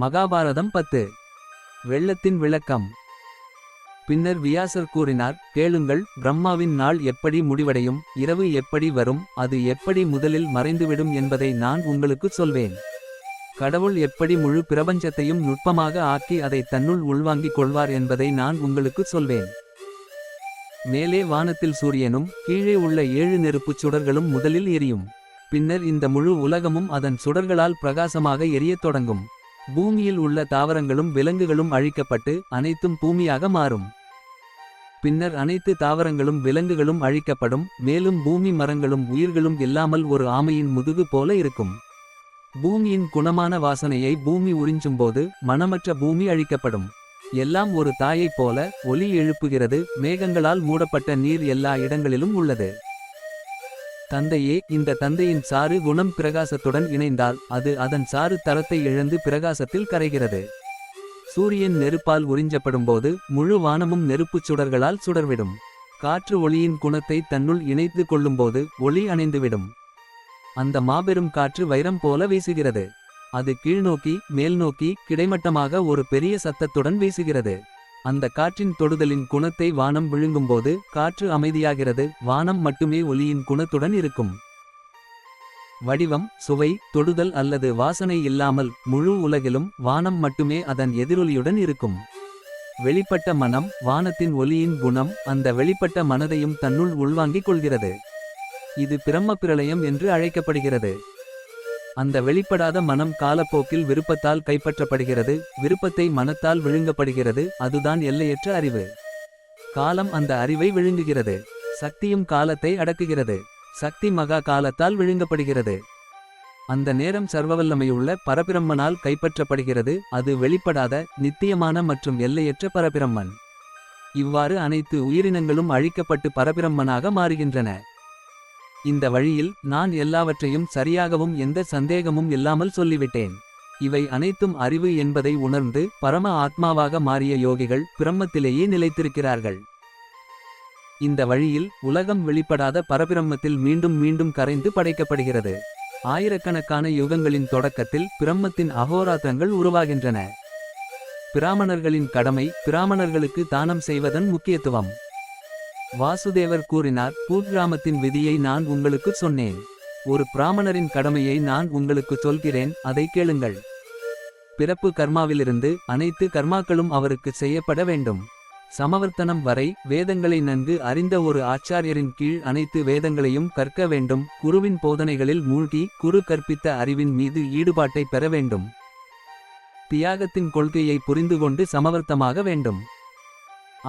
மகாபாரதம் பத்து. வெள்ளத்தின் விளக்கம். பின்னர் வியாசர் கூறினார் கேளுங்கள் பிரம்மாவின் நாள் எப்படி முடிவடையும் இரவு எப்படி வரும் அது எப்படி முதலில் மறைந்துவிடும் என்பதை நான் உங்களுக்குச் சொல்வேன். கடவுள் எப்படி முழு பிரபஞ்சத்தையும் நுட்பமாக ஆக்கி அதை தன்னுள் உள்வாங்கிக் கொள்வார் என்பதை நான் உங்களுக்குச் சொல்வேன். மேலே வானத்தில் சூரியனும் கீழே உள்ள ஏழு நெருப்புச் சுடர்களும் முதலில் எரியும். பின்னர் இந்த முழு உலகமும் அதன் சுடர்களால் பிரகாசமாக எரியத் தொடங்கும். பூமியில் உள்ள தாவரங்களும் விலங்குகளும் அழிக்கப்பட்டு அனைத்தும் பூமியாக மாறும். பின்னர் அனைத்து தாவரங்களும் விலங்குகளும் அழிக்கப்படும் மேலும் பூமி மரங்களும் உயிர்களும் இல்லாமல் ஒரு ஆமையின் முதுகு போல இருக்கும். பூமியின் குணமான வாசனையை பூமி உறிஞ்சும்போது மனமற்ற பூமி அழிக்கப்படும். எல்லாம் ஒரு தாயைப் போல ஒலி எழுப்புகிறது மேகங்களால் மூடப்பட்ட நீர் எல்லா இடங்களிலும் உள்ளது. தந்தையே இந்த தந்தையின் சாறு குணம் பிரகாசத்துடன் இணைந்தால் அது அதன் சாறு தரத்தை இழந்து பிரகாசத்தில் கரைகிறது. சூரியன் நெருப்பால் உறிஞ்சப்படும்போது முழு வானமும் நெருப்புச் சுடர்களால் சுடர்விடும். காற்று ஒளியின் குணத்தை தன்னுள் இணைத்து கொள்ளும்போது ஒளி அணைந்துவிடும். அந்த மாபெரும் காற்று வைரம் போல வீசுகிறது. அது கீழ்நோக்கி மேல்நோக்கி கிடைமட்டமாக ஒரு பெரிய சத்தத்துடன் வீசுகிறது. அந்த காற்றின் தொடுதலின் குணத்தை வானம் விழுங்கும்போது காற்று அமைதியாகிறது வானம் மட்டுமே ஒலியின் குணத்துடன் இருக்கும். வடிவம் சுவை தொடுதல் அல்லது வாசனை இல்லாமல் முழு உலகிலும் வானம் மட்டுமே அதன் எதிரொலியுடன் இருக்கும். வெளிப்பட்ட மனம் வானத்தின் ஒலியின் குணம் அந்த வெளிப்பட்ட மனதையும் தன்னுள் உள்வாங்கிக் கொள்கிறது. இது பிரம்ம பிரளயம் என்று அழைக்கப்படுகிறது. அந்த வெளிப்படாத மனம் காலப்போக்கில் விருப்பத்தால் கைப்பற்றப்படுகிறது விருப்பத்தை மனத்தால் விழுங்கப்படுகிறது அதுதான் எல்லையற்ற அறிவு. காலம் அந்த அறிவை விழுங்குகிறது. சக்தியும் காலத்தை அடக்குகிறது. சக்தி மகா காலத்தால் விழுங்கப்படுகிறது. அந்த நேரம் சர்வவல்லமையுள்ள பரபிரம்மனால் கைப்பற்றப்படுகிறது அது வெளிப்படாத நித்தியமான மற்றும் எல்லையற்ற பரபிரம்மன். இவ்வாறு அனைத்து உயிரினங்களும் அழிக்கப்பட்டு பரபிரம்மனாக மாறுகின்றன. இந்த வழியில் நான் எல்லாவற்றையும் சரியாகவும் எந்த சந்தேகமும் இல்லாமல் சொல்லிவிட்டேன். இவை அனைத்தும் அறிவு என்பதை உணர்ந்து பரம ஆத்மாவாக மாறிய யோகிகள் பிரம்மத்திலேயே நிலைத்திருக்கிறார்கள். இந்த வழியில் உலகம் வெளிப்படாத பரபிரம்மத்தில் மீண்டும் மீண்டும் கரைந்து படைக்கப்படுகிறது. ஆயிரக்கணக்கான யுகங்களின் தொடக்கத்தில் பிரம்மத்தின் அகோராத்திரங்கள் உருவாகின்றன. பிராமணர்களின் கடமை பிராமணர்களுக்கு தானம் செய்வதன் முக்கியத்துவம். வாசுதேவர் கூறினார் பூர்கிராமத்தின் விதியை நான் உங்களுக்கு சொன்னேன். ஒரு பிராமணரின் கடமையை நான் உங்களுக்கு சொல்கிறேன் அதை கேளுங்கள். பிறப்பு கர்மாவிலிருந்து அனைத்து கர்மாக்களும் அவருக்கு செய்யப்பட வேண்டும். சமவர்த்தனம் வரை வேதங்களை நன்கு அறிந்த ஒரு ஆச்சாரியரின் கீழ் அனைத்து வேதங்களையும் கற்க வேண்டும். குருவின் போதனைகளில் மூழ்கி குரு கற்பித்த அறிவின் மீது ஈடுபாட்டை பெற வேண்டும். தியாகத்தின் கொள்கையை புரிந்து கொண்டு சமவர்த்தமாக வேண்டும்.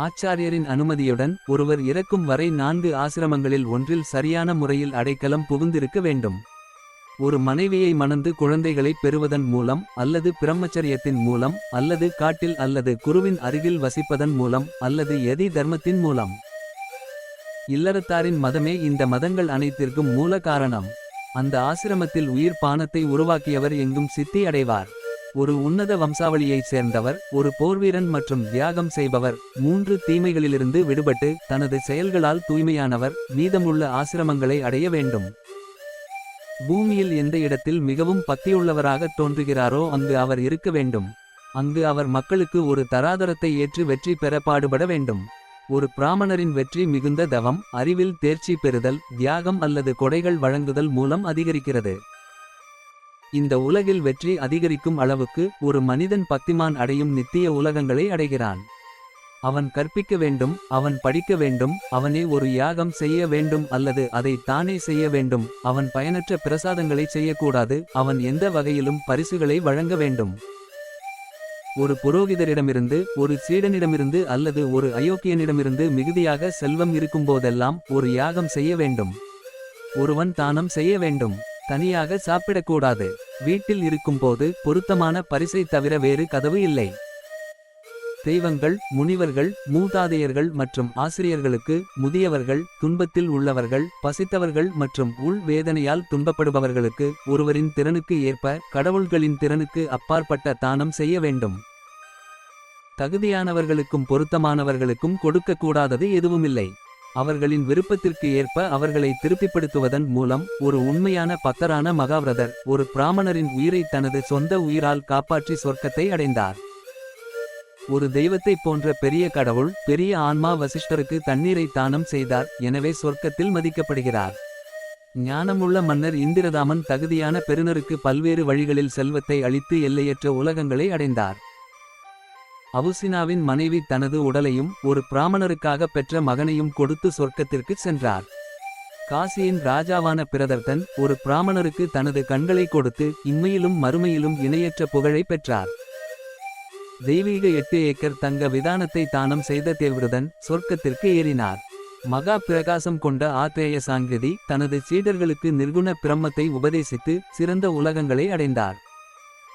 ஆச்சாரியரின் அனுமதியுடன் ஒருவர் இறக்கும் வரை நான்கு ஆசிரமங்களில் ஒன்றில் சரியான முறையில் அடைக்கலம் புகுந்திருக்க வேண்டும். ஒரு மனைவியை மணந்து குழந்தைகளை பெறுவதன் மூலம் அல்லது பிரம்மச்சரியத்தின் மூலம் அல்லது காட்டில் அல்லது குருவின் அருகில் வசிப்பதன் மூலம் அல்லது எதி தர்மத்தின் மூலம். இல்லறத்தாரின் மதமே இந்த மதங்கள் அனைத்திற்கும் மூல காரணம். அந்த ஆசிரமத்தில் உயிர் பானத்தை உருவாக்கியவர் எங்கும் சித்தி அடைவார் ஒரு உன்னத வம்சாவளியைச் சேர்ந்தவர் ஒரு போர்வீரன் மற்றும் தியாகம் செய்பவர் மூன்று தீமைகளிலிருந்து விடுபட்டு தனது செயல்களால் தூய்மையானவர் மீதமுள்ள ஆசிரமங்களை அடைய வேண்டும். பூமியில் எந்த இடத்தில் மிகவும் பக்தியுள்ளவராக தோன்றுகிறாரோ அங்கு அவர் இருக்க வேண்டும். அங்கு அவர் மக்களுக்கு ஒரு தராதரத்தை ஏற்று வெற்றி பெற பாடுபட வேண்டும். ஒரு பிராமணரின் வெற்றி மிகுந்த தவம் அறிவில் தேர்ச்சி பெறுதல் தியாகம் அல்லது கொடைகள் வழங்குதல் மூலம் அதிகரிக்கிறது. இந்த உலகில் வெற்றி அதிகரிக்கும் அளவுக்கு ஒரு மனிதன் பக்திமான் அடையும் நித்திய உலகங்களை அடைகிறான். அவன் கற்பிக்க வேண்டும் அவன் படிக்க வேண்டும் அவனே ஒரு யாகம் செய்ய வேண்டும் அல்லது அதை தானே செய்ய வேண்டும் அவன் பயனற்ற பிரசாதங்களை செய்யக்கூடாது அவன் எந்த வகையிலும் பரிசுகளை வழங்க வேண்டும். ஒரு புரோகிதரிடமிருந்து ஒரு சீடனிடமிருந்து அல்லது ஒரு அயோக்கியனிடமிருந்து மிகுதியாக செல்வம் இருக்கும்போதெல்லாம் ஒரு யாகம் செய்ய வேண்டும். ஒருவன் தானம் செய்ய வேண்டும். தனியாக சாப்பிடக்கூடாது. வீட்டில் இருக்கும்போது பொருத்தமான பரிசை தவிர வேறு கதவு இல்லை. தெய்வங்கள் முனிவர்கள் மூதாதையர்கள் மற்றும் ஆசிரியர்களுக்கு முதியவர்கள் துன்பத்தில் உள்ளவர்கள் பசித்தவர்கள் மற்றும் உள் வேதனையால் துன்பப்படுபவர்களுக்கு ஒருவரின் திறனுக்கு ஏற்ப கடவுள்களின் திறனுக்கு அப்பாற்பட்ட தானம் செய்ய வேண்டும். தகுதியானவர்களுக்கும் பொருத்தமானவர்களுக்கும் கொடுக்கக்கூடாதது எதுவுமில்லை. அவர்களின் விருப்பத்திற்கு ஏற்ப அவர்களை திருப்திப்படுத்துவதன் மூலம் ஒரு உண்மையான பக்தரான மகாவிரதர் ஒரு பிராமணரின் உயிரை தனது சொந்த உயிரால் காப்பாற்றி சொர்க்கத்தை அடைந்தார். ஒரு தெய்வத்தைப் போன்ற பெரிய கடவுள் பெரிய ஆன்மா வசிஷ்டருக்கு தண்ணீரை தானம் செய்தார் எனவே சொர்க்கத்தில் மதிக்கப்படுகிறார். ஞானமுள்ள மன்னர் இந்திரதாமன் தகுதியான பெருனருக்கு பல்வேறு வழிகளில் செல்வத்தை அளித்து எல்லையற்ற உலகங்களை அடைந்தார். அவுசினாவின் மனைவி தனது உடலையும் ஒரு பிராமணருக்காக பெற்ற மகனையும் கொடுத்து சொர்க்கத்திற்கு சென்றார். காசியின் ராஜாவான பிரதர்த்தன் ஒரு பிராமணருக்கு தனது கண்களை கொடுத்து இம்மையிலும் மறுமையிலும் இணையற்ற புகழை பெற்றார். தெய்வீக எட்டு ஏக்கர் தங்க விதானத்தை தானம் செய்த தேவ்ருதன் சொர்க்கத்திற்கு ஏறினார். மகா பிரகாசம் கொண்ட ஆத்ரேய சாங்கிருதி தனது சீடர்களுக்கு நிர்குண பிரம்மத்தை உபதேசித்து சிறந்த உலகங்களை அடைந்தார்.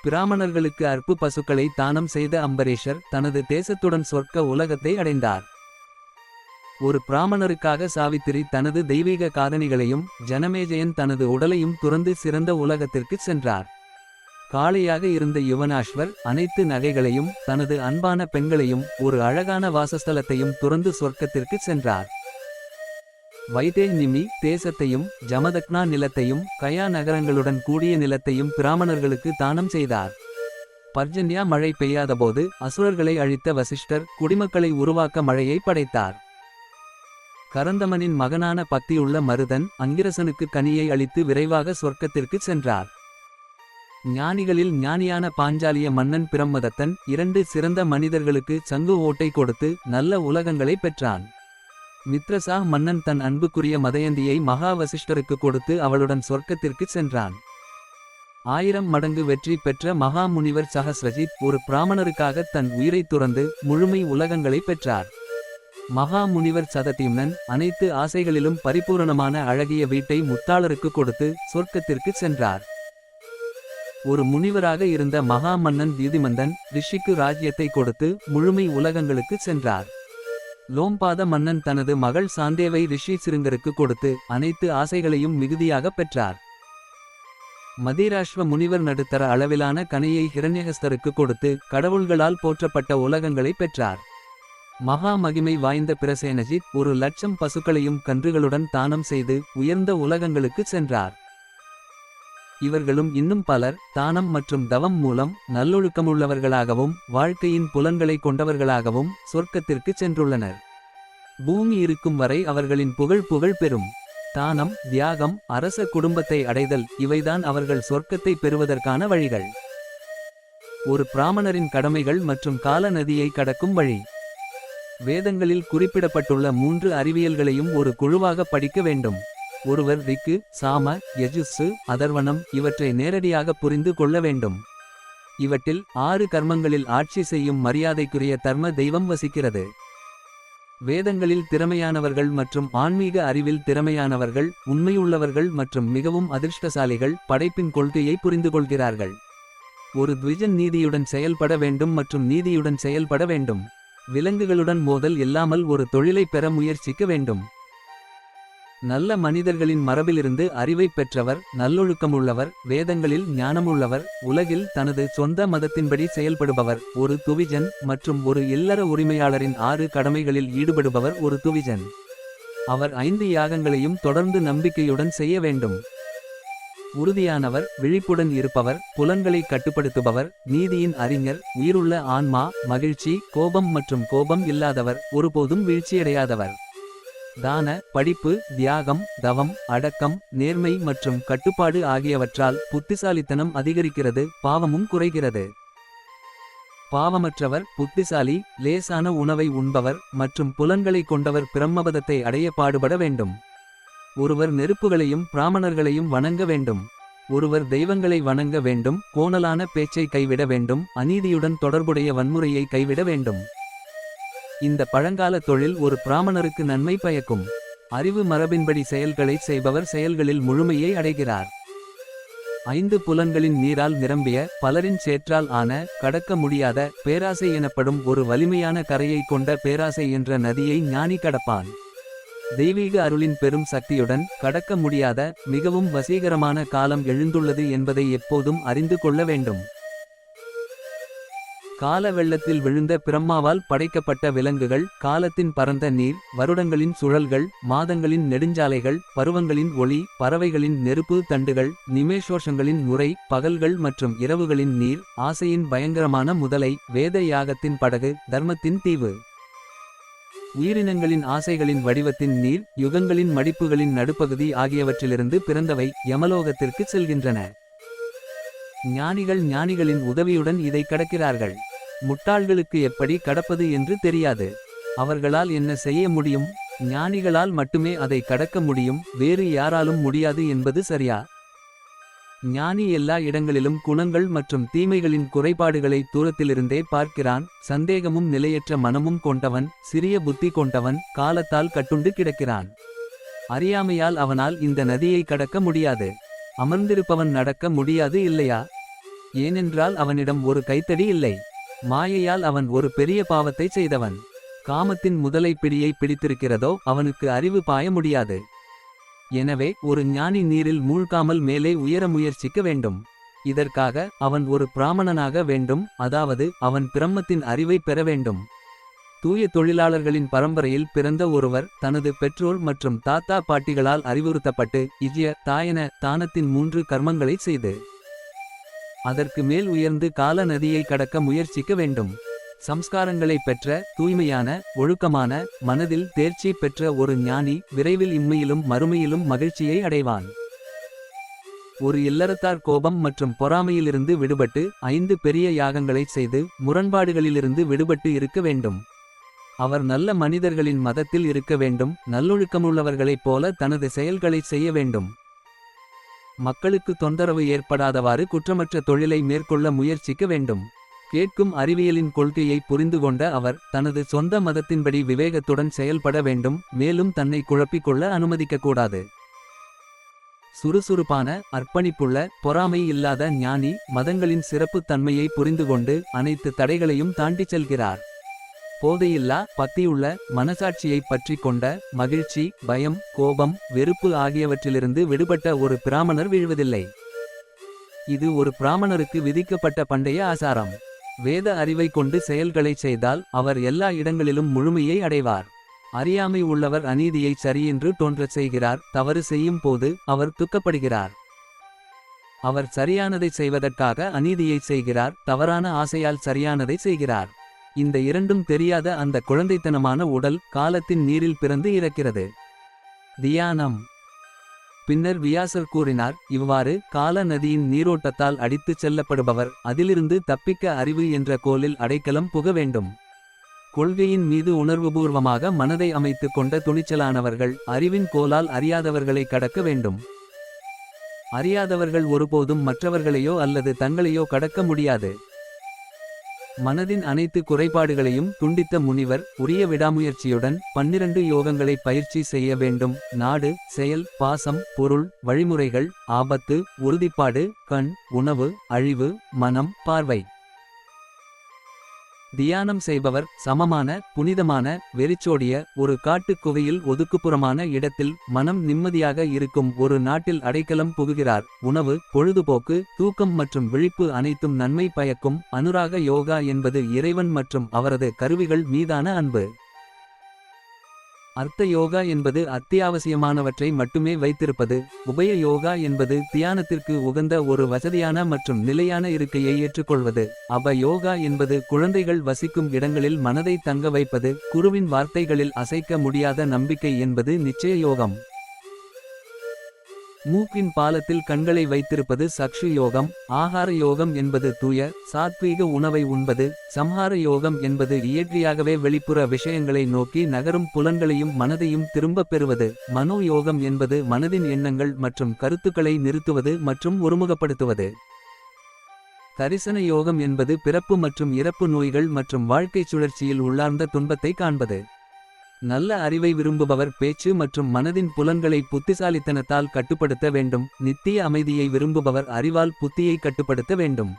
பிராமணர்களுக்கு அற்பு பசுக்களை தானம் செய்த அம்பரேஷர் தனது தேசத்துடன் சொர்க்க உலகத்தை அடைந்தார். ஒரு பிராமணருக்காக சாவித்திரி தனது தெய்வீக காதணிகளையும் ஜனமேஜயன் தனது உடலையும் துறந்து சிறந்த உலகத்திற்கு சென்றார். காளையாக இருந்த யுவனாஸ்வர் அனைத்து நகைகளையும் தனது அன்பான பெண்களையும் ஒரு அழகான வாசஸ்தலத்தையும் துறந்து சொர்க்கத்திற்கு சென்றார். வைதே நிமி தேசத்தையும் ஜமதக்னா நிலத்தையும் கயா நகரங்களுடன் கூடிய நிலத்தையும் பிராமணர்களுக்கு தானம் செய்தார். பர்ஜன்யா மழை பெய்யாதபோது அசுரர்களை அழித்த வசிஷ்டர் குடிமக்களை உருவாக்க மழையை படைத்தார். கரந்தமனின் மகனான பக்தியுள்ள மருதன் அங்கிரசனுக்கு கனியை அளித்து விரைவாக சொர்க்கத்திற்கு சென்றார். ஞானிகளில் ஞானியான பாஞ்சாலிய மன்னன் பிரம்மதத்தன் இரண்டு சிறந்த மனிதர்களுக்கு சங்கு ஓட்டை கொடுத்து நல்ல உலகங்களை பெற்றான். மித்ரசா மன்னன் தன் அன்புக்குரிய மதயந்தியை மகா வசிஷ்டருக்கு கொடுத்து அவளுடன் சொர்க்கத்திற்கு சென்றான். ஆயிரம் மடங்கு வெற்றி பெற்ற மகா முனிவர் சஹஸ்ரஜித் ஒரு பிராமணருக்காக தன் உயிரை துறந்து முழுமை உலகங்களை பெற்றார். மகா முனிவர் சததீம்னன் அனைத்து ஆசைகளிலும் பரிபூரணமான அழகிய வீட்டை முத்தாளருக்கு கொடுத்து சொர்க்கத்திற்கு சென்றார். ஒரு முனிவராக இருந்த மகா மன்னன் தியுதிமந்தன் ரிஷிக்கு ராஜ்யத்தை கொடுத்து முழுமை உலகங்களுக்கு சென்றார். லோம்பாத மன்னன் தனது மகள் சாந்தேவை ரிஷி சிருங்கருக்கு கொடுத்து அனைத்து ஆசைகளையும் மிகுதியாக பெற்றார். மதிராஷ்வ முனிவர் நடுத்தர அளவிலான கனையை ஹிரண்யகஸ்தருக்கு கொடுத்து கடவுள்களால் போற்றப்பட்ட உலகங்களை பெற்றார். மகா மகிமை வாய்ந்த பிரசேனஜித் ஒரு லட்சம் பசுக்களையும் கன்றுகளுடன் தானம் செய்து உயர்ந்த உலகங்களுக்கு சென்றார். இவர்களும் இன்னும் பலர் தானம் மற்றும் தவம் மூலம் நல்லொழுக்கமுள்ளவர்களாகவும் வாழ்க்கையின் புலன்களை கொண்டவர்களாகவும் சொர்க்கத்திற்கு சென்றுள்ளனர். பூமி இருக்கும் வரை அவர்களின் புகழ் புகழ் பெறும். தானம் தியாகம் அரச குடும்பத்தை அடைதல் இவைதான் அவர்கள் சொர்க்கத்தை பெறுவதற்கான வழிகள். ஒரு பிராமணரின் கடமைகள் மற்றும் கால நதியை கடக்கும் வழி. வேதங்களில் குறிப்பிடப்பட்டுள்ள மூன்று அறிவியல்களையும் ஒரு குழுவாக படிக்க வேண்டும். ஒருவர் ரிக்கு சாம யஜுசு அதர்வனம் இவற்றை நேரடியாக புரிந்து கொள்ள வேண்டும். இவற்றில் ஆறு கர்மங்களில் ஆட்சி செய்யும் மரியாதைக்குரிய தர்ம தெய்வம் வசிக்கிறது. வேதங்களில் திறமையானவர்கள் மற்றும் ஆன்மீக அறிவில் திறமையானவர்கள் உண்மையுள்ளவர்கள் மற்றும் மிகவும் அதிர்ஷ்டசாலிகள் படைப்பின் கொள்கையை புரிந்து கொள்கிறார்கள் ஒரு த்விஜன் நீதியுடன் செயல்பட வேண்டும் மற்றும் நீதியுடன் செயல்பட வேண்டும். விலங்குகளுடன் மோதல் இல்லாமல் ஒரு தொழிலை பெற முயற்சிக்க வேண்டும். நல்ல மனிதர்களின் மரபிலிருந்து அறிவை பெற்றவர் நல்லொழுக்கமுள்ளவர் வேதங்களில் ஞானமுள்ளவர் உலகில் தனது சொந்த மதத்தின்படி செயல்படுபவர் ஒரு துவிஜன் மற்றும் ஒரு இல்லற உரிமையாளரின் ஆறு கடமைகளில் ஈடுபடுபவர் ஒரு துவிஜன். அவர் ஐந்து யாகங்களையும் தொடர்ந்து நம்பிக்கையுடன் செய்ய வேண்டும். உறுதியானவர் விழிப்புடன் இருப்பவர் புலன்களை கட்டுப்படுத்துபவர் நீதியின் அறிஞர் உயிருள்ள ஆன்மா மகிழ்ச்சி கோபம் மற்றும் கோபம் இல்லாதவர் ஒருபோதும் வீழ்ச்சியடையாதவர். தான படிப்பு தியாகம் தவம் அடக்கம் நேர்மை மற்றும் கட்டுப்பாடு ஆகியவற்றால் புத்திசாலித்தனம் அதிகரிக்கிறது பாவமும் குறைகிறது. பாவமற்றவர் புத்திசாலி லேசான உணவை உண்பவர் மற்றும் புலன்களை கொண்டவர் பிரம்மபதத்தை அடைய பாடுபட வேண்டும். ஒருவர் நெருப்புகளையும் பிராமணர்களையும் வணங்க வேண்டும். ஒருவர் தெய்வங்களை வணங்க வேண்டும் கோணலான பேச்சை கைவிட வேண்டும் அநீதியுடன் தொடர்புடைய வன்முறையை கைவிட வேண்டும். இந்த பழங்கால தொழில் ஒரு பிராமணருக்கு நன்மை பயக்கும். அறிவு மரபின்படி செயல்களை செய்பவர் செயல்களில் முழுமையை அடைகிறார். ஐந்து புலன்களின் நீரால் நிரம்பிய பலரின் சேற்றால் ஆன கடக்க முடியாத பேராசை எனப்படும் ஒரு வலிமையான கரையை கொண்ட பேராசை என்ற நதியை ஞானி கடப்பான். தெய்வீக அருளின் பெரும் சக்தியுடன் கடக்க முடியாத மிகவும் வசீகரமான காலம் எழுந்துள்ளது என்பதை எப்போதும் அறிந்து கொள்ள வேண்டும். கால வெள்ளத்தில் விழுந்த பிரம்மாவால் படைக்கப்பட்ட விலங்குகள் காலத்தின் பரந்த நீர் வருடங்களின் சுழல்கள் மாதங்களின் நெடுஞ்சாலைகள் பருவங்களின் ஒளி பறவைகளின் நெருப்பு தண்டுகள் நிமேஷோஷங்களின் முறை பகல்கள் மற்றும் இரவுகளின் நீர் ஆசையின் பயங்கரமான முதலை வேத யாகத்தின் படகு தர்மத்தின் தீவு. உயிரினங்களின் ஆசைகளின் வடிவத்தின் நீர் யுகங்களின் மடிப்புகளின் நடுப்பகுதி ஆகியவற்றிலிருந்து பிறந்தவை யமலோகத்திற்கு செல்கின்றன. ஞானிகள் ஞானிகளின் உதவியுடன் இதை கடக்கிறார்கள். முட்டாள்களுக்கு எப்படி கடப்பது என்று தெரியாது. அவர்களால் என்ன செய்ய முடியும்? ஞானிகளால் மட்டுமே அதை கடக்க முடியும் வேறு யாராலும் முடியாது என்பது சரியா? ஞானி எல்லா இடங்களிலும் குணங்கள் மற்றும் தீமைகளின் குறைபாடுகளை தூரத்திலிருந்தே பார்க்கிறான் சந்தேகமும் நிலையற்ற மனமும் கொண்டவன் சிறிய புத்தி கொண்டவன் காலத்தால் கட்டுண்டு கிடக்கிறான். அறியாமையால் அவனால் இந்த நதியை கடக்க முடியாது. அமர்ந்திருப்பவன் நடக்க முடியாது இல்லையா? ஏனென்றால் அவனிடம் ஒரு கைத்தடி இல்லை. மாயையால் அவன் ஒரு பெரிய பாவத்தை செய்தவன். காமத்தின் முதலை பிடியை பிடித்திருக்கிறதோ அவனுக்கு அறிவு பாய முடியாது. எனவே ஒரு ஞானி நீரில் மூழ்காமல் மேலே உயர முயற்சிக்க வேண்டும். இதற்காக அவன் ஒரு பிராமணனாக வேண்டும் அதாவது அவன் பிரம்மத்தின் அறிவை பெற வேண்டும். தூய தொழிலாளர்களின் பரம்பரையில் பிறந்த ஒருவர் தனது பெற்றோர் மற்றும் தாத்தா பாட்டிகளால் அறிவுறுத்தப்பட்டு இஜிய தாயன தானத்தின் மூன்று கர்மங்களை செய்து அதற்கு மேல் உயர்ந்து கால நதியை கடக்க முயற்சிக்க வேண்டும். சம்ஸ்காரங்களை பெற்ற தூய்மையான ஒழுக்கமான மனதில் தேர்ச்சி பெற்ற ஒரு ஞானி விரைவில் இம்மையிலும் மறுமையிலும் மகிழ்ச்சியை அடைவான். ஒரு இல்லறத்தார் கோபம் மற்றும் பொறாமையிலிருந்து விடுபட்டு ஐந்து பெரிய யாகங்களைச் செய்து முரண்பாடுகளிலிருந்து விடுபட்டு இருக்க வேண்டும். அவர் நல்ல மனிதர்களின் மதத்தில் இருக்க வேண்டும் நல்லொழுக்கமுள்ளவர்களைப் போல தனது செயல்களைச் செய்ய வேண்டும். மக்களுக்கு தொந்தரவு ஏற்படாதவாறு குற்றமற்ற தொழிலை மேற்கொள்ள முயற்சிக்க வேண்டும். கேட்கும் அறிவியலின் கொள்கையை புரிந்து கொண்ட அவர் தனது சொந்த மதத்தின்படி விவேகத்துடன் செயல்பட வேண்டும் மேலும் தன்னை குழப்பிக் கொள்ள அனுமதிக்கக்கூடாது சுறுசுறுப்பான அர்ப்பணிப்புள்ள பொறாமை இல்லாத ஞானி மதங்களின் சிறப்புத் தன்மையை புரிந்துகொண்டு அனைத்து தடைகளையும் தாண்டிச் செல்கிறார். போதையில்லா பத்தியுள்ள மனசாட்சியைப் பற்றி கொண்ட மகிழ்ச்சி பயம் கோபம் வெறுப்பு ஆகியவற்றிலிருந்து விடுபட்ட ஒரு பிராமணர் வீழ்வதில்லை. இது ஒரு பிராமணருக்கு விதிக்கப்பட்ட பண்டைய ஆசாரம். வேத அறிவை கொண்டு செயல்களைச் செய்தால் அவர் எல்லா இடங்களிலும் முழுமையை அடைவார். அறியாமை உள்ளவர் அநீதியை சரியென்று தோன்றச் செய்கிறார் தவறு செய்யும் போது அவர் துக்கப்படுகிறார். அவர் சரியானதை செய்வதற்காக அநீதியை செய்கிறார் தவறான ஆசையால் சரியானதை செய்கிறார். இந்த இரண்டும் தெரியாத அந்த குழந்தைத்தனமான உடல் காலத்தின் நீரில் பிறந்து இறக்கிறது. தியானம். பின்னர் வியாசர் கூறினார் இவ்வாறு கால நதியின் நீரோட்டத்தால் அடித்துச் செல்லப்படுபவர் அதிலிருந்து தப்பிக்க அறிவு என்ற கோலில் அடைக்கலம் புக வேண்டும். கொள்கையின் மீது உணர்வுபூர்வமாக மனதை அமைத்துக் கொண்ட துணிச்சலானவர்கள் அறிவின் கோலால் அறியாதவர்களை கடக்க வேண்டும். அறியாதவர்கள் ஒருபோதும் மற்றவர்களையோ அல்லது தங்களையோ கடக்க முடியாது. மனதின் அனைத்து குறைபாடுகளையும் துண்டித்த முனிவர் உரிய விடாமுயற்சியுடன் பன்னிரண்டு யோகங்களை பயிற்சி செய்ய வேண்டும். நாடு செயல் பாசம் பொருள் வழிமுறைகள் ஆபத்து உறுதிப்பாடு கண் உணவு அழிவு மனம் பார்வை. தியானம் செய்பவர் சமமான புனிதமான வெறிச்சோடிய ஒரு காட்டுக் குவையில் ஒதுக்குப்புறமான இடத்தில் மனம் நிம்மதியாக இருக்கும் ஒரு நாட்டில் அடைக்கலம் புகுகிறார். உணவு பொழுதுபோக்கு தூக்கம் மற்றும் விழிப்பு அனைத்தும் நன்மை பயக்கும் அனுராக யோகா என்பது இறைவன் மற்றும் அவரது கருவிகள் மீதான அன்பு. அர்த்த யோகா என்பது அத்தியாவசியமானவற்றை மட்டுமே வைத்திருப்பது. உபய யோகா என்பது தியானத்திற்கு உகந்த ஒரு வசதியான மற்றும் நிலையான இருக்கையை ஏற்றுக்கொள்வது. அப யோகா என்பது குழந்தைகள் வசிக்கும் இடங்களில் மனதை தங்க வைப்பது. குருவின் வார்த்தைகளில் அசைக்க முடியாத நம்பிக்கை என்பது நிச்சய யோகம். மூக்கின் பாலத்தில் கண்களை வைத்திருப்பது சக்ஷு யோகம் ஆகார யோகம் என்பது தூய சாத்வீக உணவை உண்பது சம்ஹார யோகம் என்பது இயற்கையாகவே வெளிப்புற விஷயங்களை நோக்கி நகரும் புலன்களையும் மனதையும் திரும்பப் பெறுவது. மனோ யோகம் என்பது மனதின் எண்ணங்கள் மற்றும் கருத்துக்களை நிறுத்துவது மற்றும் ஒருமுகப்படுத்துவது. தரிசன யோகம் என்பது பிறப்பு மற்றும் இறப்பு நோய்கள் மற்றும் வாழ்க்கைச் சுழற்சியில் உள்ளார்ந்த துன்பத்தை காண்பது. நல்ல அறிவை விரும்புபவர் பேச்சு மற்றும் மனதின் புலன்களை புத்திசாலித்தனத்தால் கட்டுப்படுத்த வேண்டும். நித்திய அமைதியை விரும்புபவர் அறிவால் புத்தியை கட்டுப்படுத்த வேண்டும்.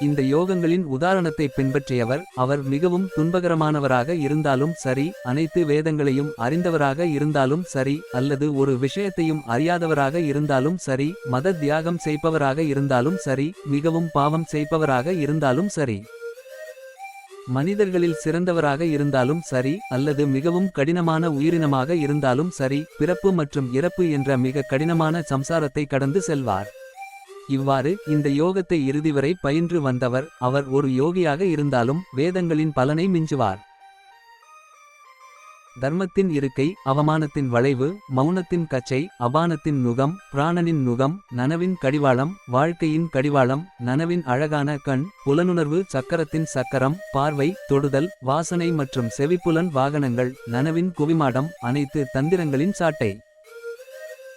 இந்த யோகங்களின் உதாரணத்தை பின்பற்றியவர் அவர் மிகவும் துன்பகரமானவராக இருந்தாலும் சரி அனைத்து வேதங்களையும் அறிந்தவராக இருந்தாலும் சரி அல்லது ஒரு விஷயத்தையும் அறியாதவராக இருந்தாலும் சரி மத தியாகம் செய்பவராக இருந்தாலும் சரி மிகவும் பாவம் செய்பவராக இருந்தாலும் சரி. மனிதர்களில் சிறந்தவராக இருந்தாலும் சரி அல்லது மிகவும் கடினமான உயிரினமாக இருந்தாலும் சரி பிறப்பு மற்றும் இறப்பு என்ற மிக கடினமான சம்சாரத்தை கடந்து செல்வார். இவ்வாறு இந்த யோகத்தை இறுதி வரை பயின்று வந்தவர் அவர் ஒரு யோகியாக இருந்தாலும் வேதங்களின் பலனை மிஞ்சுவார். தர்மத்தின் இருக்கை அவமானத்தின் வளைவு மௌனத்தின் கச்சை அபானத்தின் நுகம் பிராணனின் நுகம் நனவின் கடிவாளம் வாழ்க்கையின் கடிவாளம் நனவின் அழகான கண் புலனுணர்வு சக்கரத்தின் சக்கரம் பார்வை தொடுதல் வாசனை மற்றும் செவிப்புலன் வாகனங்கள் நனவின் குவிமாடம் அனைத்து தந்திரங்களின் சாட்டை.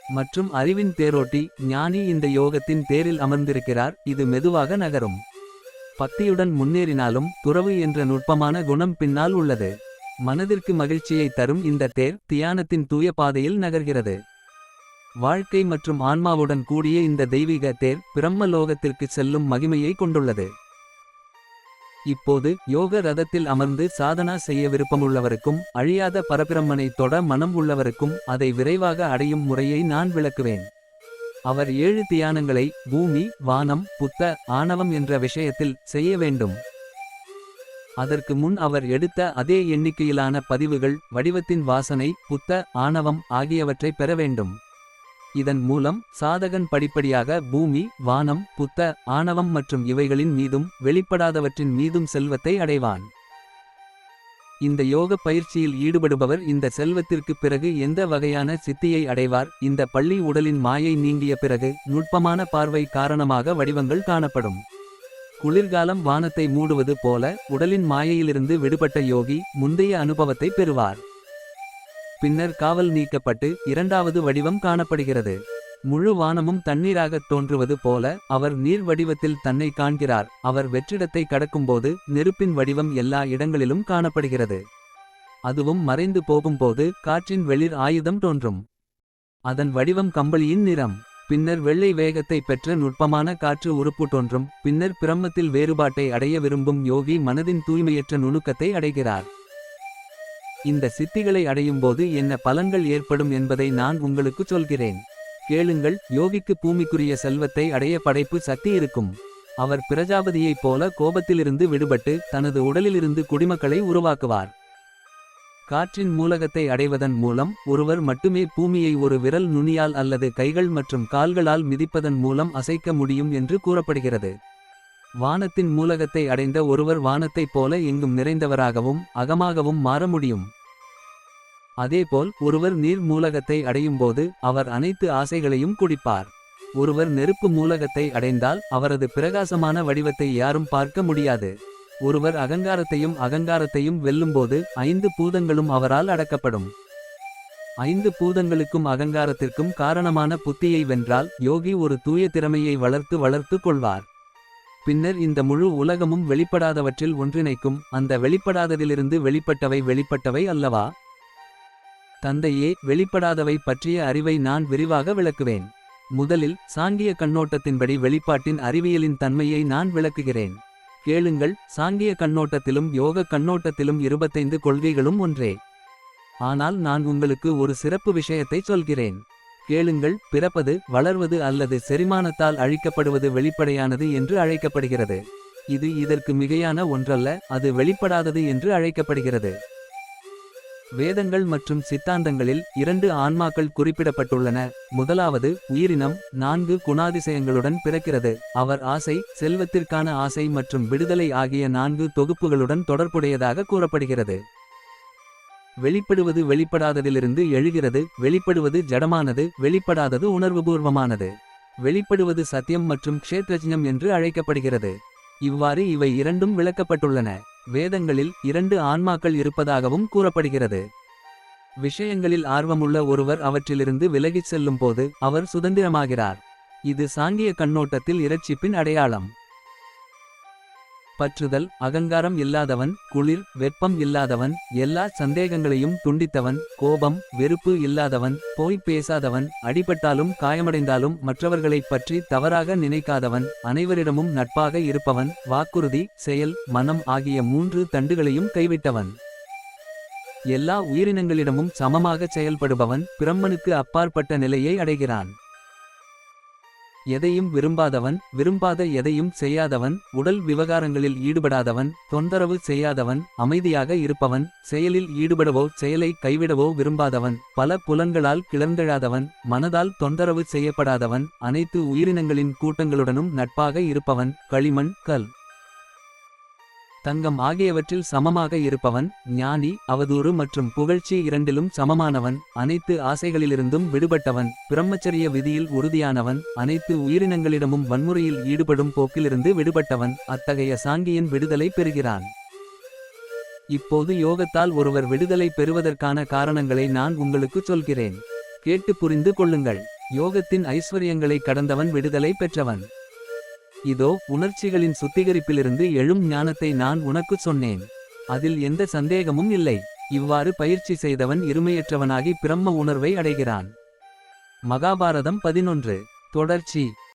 மற்றும் அறிவின் தேரோட்டி ஞானி இந்த யோகத்தின் தேரில் அமர்ந்திருக்கிறார் இது மெதுவாக நகரும். பக்தியுடன் முன்னேறினாலும் துறவு என்ற நுட்பமான குணம் பின்னால் உள்ளது. மனதிற்கு மகிழ்ச்சியை தரும் இந்த தேர் தியானத்தின் தூய பாதையில் நகர்கிறது. வாழ்க்கை மற்றும் ஆன்மாவுடன் கூடிய இந்த தெய்வீக தேர் பிரம்மலோகத்திற்கு செல்லும் மகிமையை கொண்டுள்ளது. இப்போது யோக ரதத்தில் அமர்ந்து சாதனா செய்ய விருப்பமுள்ளவருக்கும் அழியாத பரபிரம்மனை தொட மனம் உள்ளவருக்கும் அதை விரைவாக அடையும் முறையை நான் விளக்குவேன். அவர் ஏழு தியானங்களை பூமி வானம் புத்த ஆணவம் என்ற விஷயத்தில் செய்ய வேண்டும். அதற்கு முன் அவர் எடுத்த அதே எண்ணிக்கையிலான பதிவுகள் வடிவத்தின் வாசனை புத்த ஆணவம் ஆகியவற்றை பெற வேண்டும். இதன் மூலம் சாதகன் படிப்படியாக பூமி வானம் புத்த ஆணவம் மற்றும் இவைகளின் மீதும் வெளிப்படாதவற்றின் மீதும் செல்வத்தை அடைவான். இந்த யோக பயிற்சியில் ஈடுபடுபவர் இந்த செல்வத்திற்கு பிறகு எந்த வகையான சித்தியை அடைவார் இந்த பள்ளி உடலின் மாயை நீங்கிய பிறகு நுட்பமான பார்வை காரணமாக வடிவங்கள் காணப்படும். குளிர்காலம் வானத்தை மூடுவது போல உடலின் மாயையிலிருந்து விடுபட்ட யோகி முந்தைய அனுபவத்தை பெறுவார். பின்னர் காவல் நீக்கப்பட்டு இரண்டாவது வடிவம் காணப்படுகிறது. முழு வானமும் தண்ணீராகத் தோன்றுவது போல அவர் நீர் வடிவத்தில் தன்னை காண்கிறார். அவர் வெற்றிடத்தை கடக்கும்போது நெருப்பின் வடிவம் எல்லா இடங்களிலும் காணப்படுகிறது. அதுவும் மறைந்து போகும்போது காற்றின் வெளிர் ஆயுதம் தோன்றும். அதன் வடிவம் கம்பளியின் நிறம். பின்னர் வெள்ளை வேகத்தை பெற்ற நுட்பமான காற்று உறுப்பு தோன்றும் பின்னர் பிரம்மத்தில் வேறுபாட்டை அடைய விரும்பும் யோகி மனதின் தூய்மையற்ற நுணுக்கத்தை அடைகிறார். இந்த சித்திகளை அடையும்போது என்ன பலன்கள் ஏற்படும் என்பதை நான் உங்களுக்கு சொல்கிறேன். கேளுங்கள் யோகிக்கு பூமிக்குரிய செல்வத்தை அடைய படைப்பு சக்தி இருக்கும். அவர் பிரஜாபதியைப் போல கோபத்திலிருந்து விடுபட்டு தனது உடலிலிருந்து குடிமக்களை உருவாக்குவார். காற்றின் மூலகத்தை அடைவதன் மூலம் ஒருவர் மட்டுமே பூமியை ஒரு விரல் நுனியால் அல்லது கைகள் மற்றும் கால்களால் மிதிப்பதன் மூலம் அசைக்க முடியும் என்று கூறப்படுகிறது. வானத்தின் மூலகத்தை அடைந்த ஒருவர் வானத்தைப் போல எங்கும் நிறைந்தவராகவும் அகமாகவும் மாற முடியும். அதேபோல் ஒருவர் நீர் மூலகத்தை அடையும்போது அவர் அனைத்து ஆசைகளையும் குடிப்பார். ஒருவர் நெருப்பு மூலகத்தை அடைந்தால் அவரது பிரகாசமான வடிவத்தை யாரும் பார்க்க முடியாது. ஒருவர் அகங்காரத்தையும் அகங்காரத்தையும் வெல்லும்போது ஐந்து பூதங்களும் அவரால் அடக்கப்படும். ஐந்து பூதங்களுக்கும் அகங்காரத்திற்கும் காரணமான புத்தியை வென்றால் யோகி ஒரு தூய திறமையை வளர்த்து வளர்த்து கொள்வார். பின்னர் இந்த முழு உலகமும் வெளிப்படாதவற்றில் ஒன்றிணைக்கும் அந்த வெளிப்படாததிலிருந்து வெளிப்பட்டவை வெளிப்பட்டவை அல்லவா? தந்தையே வெளிப்படாதவை பற்றிய அறிவை நான் விரிவாக விளக்குவேன். முதலில் சாங்கிய கண்ணோட்டத்தின்படி வெளிப்பாட்டின் அறிவியலின் தன்மையை நான் விளக்குகிறேன். கேளுங்கள் சாங்கிய கண்ணோட்டத்திலும் யோக கண்ணோட்டத்திலும் இருபத்தைந்து கொள்கைகளும் ஒன்றே. ஆனால் நான் உங்களுக்கு ஒரு சிறப்பு விஷயத்தை சொல்கிறேன். கேளுங்கள் பிறப்பது வளர்வது அல்லது செரிமானத்தால் அழிக்கப்படுவது வெளிப்படையானது என்று அழைக்கப்படுகிறது. இது இதற்கு மிகையான ஒன்றல்ல அது வெளிப்படாதது என்று அழைக்கப்படுகிறது. வேதங்கள் மற்றும் சித்தாந்தங்களில் இரண்டு ஆன்மாக்கள் குறிப்பிடப்பட்டுள்ளன. முதலாவது உயிரினம் நான்கு குணாதிசயங்களுடன் பிறக்கிறது. அவர் ஆசை செல்வத்திற்கான ஆசை மற்றும் விடுதலை ஆகிய நான்கு தொகுப்புகளுடன் தொடர்புடையதாக கூறப்படுகிறது. வெளிப்படுவது வெளிப்படாததிலிருந்து எழுகிறது வெளிப்படுவது ஜடமானது வெளிப்படாதது உணர்வுபூர்வமானது. வெளிப்படுவது சத்தியம் மற்றும் க்ஷேத்ரஜ்ஞம் என்று அழைக்கப்படுகிறது. இவ்வாறு இவை இரண்டும் விளக்கப்பட்டுள்ளன. வேதங்களில் இரண்டு ஆன்மாக்கள் இருப்பதாகவும் கூறப்படுகிறது. விஷயங்களில் ஆர்வமுள்ள ஒருவர் அவற்றிலிருந்து விலகிச் செல்லும்போது அவர் சுதந்திரமாகிறார். இது சாங்கிய கண்ணோட்டத்தில் இறைச்சிப்பின் அடையாளம். பற்றுதல் அகங்காரம் இல்லாதவன் குளிர் வெப்பம் இல்லாதவன் எல்லா சந்தேகங்களையும் துண்டித்தவன் கோபம் வெறுப்பு இல்லாதவன் போய் பேசாதவன் அடிபட்டாலும் காயமடைந்தாலும் மற்றவர்களைப் பற்றி தவறாக நினைக்காதவன் அனைவரிடமும் நட்பாக இருப்பவன் வாக்குறுதி செயல் மனம் ஆகிய மூன்று தண்டுகளையும் கைவிட்டவன். எல்லா உயிரினங்களிடமும் சமமாகச் செயல்படுபவன் பிரம்மனுக்கு அப்பாற்பட்ட நிலையை அடைகிறான். எதையும் விரும்பாதவன் விரும்பாத எதையும் செய்யாதவன் உடல் விவகாரங்களில் ஈடுபடாதவன் தொந்தரவு செய்யாதவன் அமைதியாக இருப்பவன் செயலில் ஈடுபடவோ செயலை கைவிடவோ விரும்பாதவன் பல புலன்களால் கிளர்ந்தெழாதவன் மனதால் தொந்தரவு செய்யப்படாதவன் அனைத்து உயிரினங்களின் கூட்டங்களுடனும் நட்பாக இருப்பவன் களிமண் கல். தங்கம் ஆகியவற்றில் சமமாக இருப்பவன் ஞானி அவதூறு மற்றும் புகழ்ச்சி இரண்டிலும் சமமானவன் அனைத்து ஆசைகளிலிருந்தும் விடுபட்டவன் பிரம்மச்சரிய விதியில் உறுதியானவன் அனைத்து உயிரினங்களிடமும் வன்முறையில் ஈடுபடும் போக்கிலிருந்து விடுபட்டவன் அத்தகைய சாங்கியின் விடுதலை பெறுகிறான். இப்போது யோகத்தால் ஒருவர் விடுதலை பெறுவதற்கான காரணங்களை நான் உங்களுக்குச் சொல்கிறேன். கேட்டு புரிந்து கொள்ளுங்கள். யோகத்தின் ஐஸ்வர்யங்களை கடந்தவன் விடுதலை பெற்றவன். இதோ உணர்ச்சிகளின் சுத்திகரிப்பிலிருந்து எழும் ஞானத்தை நான் உனக்குச் சொன்னேன். அதில் எந்த சந்தேகமும் இல்லை. இவ்வாறு பயிற்சி செய்தவன் இருமையற்றவனாகி பிரம்ம உணர்வை அடைகிறான். மகாபாரதம் பதினொன்று. தொடர்ச்சி.